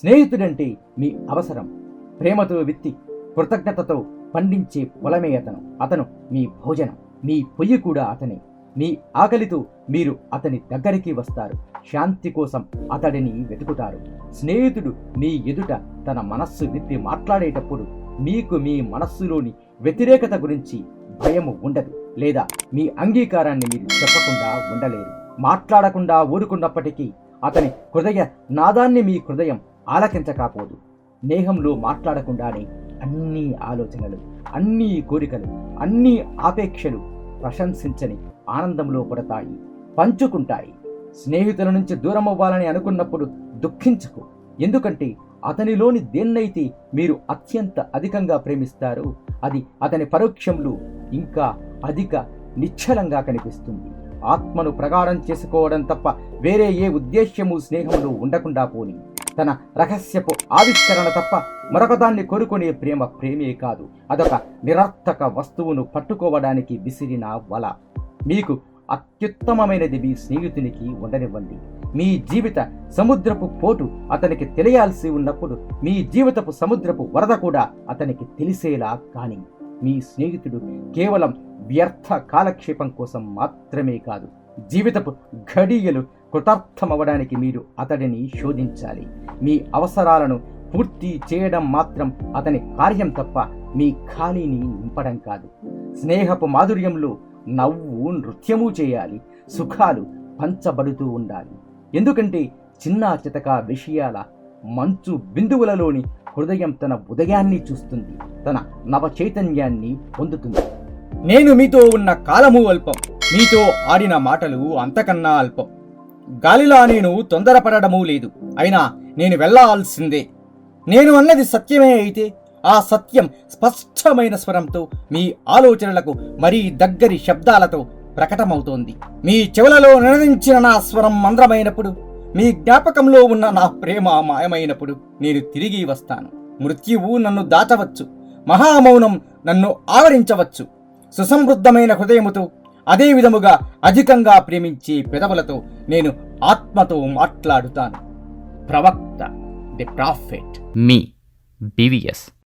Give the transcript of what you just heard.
స్నేహితుడంటే మీ అవసరం. ప్రేమతో విత్తి కృతజ్ఞతతో పండించే పొలమే అతను. అతను మీ భోజనం మీ పొయ్యి కూడా అతనే. మీ ఆకలితో మీరు అతని దగ్గరికి వస్తారు. శాంతి కోసం అతడిని వెతుకుతారు. స్నేహితుడు మీ ఎదుట తన మనస్సు విప్పి మాట్లాడేటప్పుడు మీకు మీ మనస్సులోని వ్యతిరేకత గురించి భయము ఉండదు లేదా మీ అంగీకారాన్ని మీరు చెప్పకుండా ఉండలేరు. మాట్లాడకుండా ఊరుకున్నప్పటికీ అతని హృదయ నాదాన్ని మీ హృదయం ఆలకించకపోదు నేహంలో మాట్లాడకుండానే అన్ని ఆలోచనలు అన్ని కోరికలు అన్ని ఆపేక్షలు ప్రశంసించని ఆనందంలో పడతాయి పంచుకుంటాయి. స్నేహితుల నుంచి దూరం అవ్వాలని అనుకున్నప్పుడు దుఃఖించకు. ఎందుకంటే అతనిలోని దేన్నైతే మీరు అత్యంత అధికంగా ప్రేమిస్తారో అది అతని పరోక్షంలో ఇంకా అధిక నిశ్చలంగా కనిపిస్తుంది. ఆత్మను ప్రగాఢం చేసుకోవడం తప్ప వేరే ఏ ఉద్దేశ్యము స్నేహంలో ఉండకుండా పోని. తన రహస్యపు ఆవిష్కరణ తప్ప మరొకదాన్ని కోరుకునే ప్రేమ ప్రేమే కాదు. అదొక నిరర్థక వస్తువును పట్టుకోవడానికి విసిరిన వల. మీకు అత్యుత్తమమైనది మీ స్నేహితునికి ఉండనివ్వండి. మీ జీవిత సముద్రపు పోటు అతనికి తెలియాల్సి ఉన్నప్పుడు మీ జీవితపు సముద్రపు వరద కూడా అతనికి తెలిసేలా కాని మీ స్నేహితుడు కేవలం వ్యర్థ కాలక్షేపం కోసం మాత్రమే కాదు. జీవితపు ఘడియలు కృతార్థమవడానికి మీరు అతడిని శోధించాలి. మీ అవసరాలను పూర్తి చేయడం మాత్రం అతని కార్యం తప్ప మీ ఖాళీని నింపడం కాదు. స్నేహపు మాధుర్యంలో నవ్వు నృత్యము చేయాలి. సుఖాలు పంచబడుతూ ఉండాలి. ఎందుకంటే చిన్న చితక విషయాల మంచు బిందువులలోని హృదయం తన ఉదయాన్ని చూస్తుంది. తన నవ చైతన్యాన్ని పొందుతుంది. నేను మీతో ఉన్న కాలము అల్పం. మీతో ఆడిన మాటలు అంతకన్నా అల్పం. గాలిలా నేను తొందరపడడమూ లేదు. అయినా నేను వెళ్ళాల్సిందే. నేను అన్నది సత్యమే అయితే ఆ సత్యం స్పష్టమైన స్వరంతో మీ ఆలోచనలకు మరీ దగ్గరి శబ్దాలతో ప్రకటమవుతోంది. మీ చెవులలో నినదించిన నా స్వరం మంద్రమైనప్పుడు మీ జ్ఞాపకంలో ఉన్న నా ప్రేమ మాయమైనప్పుడు నేను తిరిగి వస్తాను. మృత్యువు నన్ను దాచవచ్చు మహామౌనం నన్ను ఆవరించవచ్చు. సుసమృద్ధమైన హృదయముతో అదే విధముగా అధికంగా ప్రేమించే పెదవులతో నేను ఆత్మతో మాట్లాడుతాను. ప్రవక్త ది ప్రాఫెట్. Me BVS.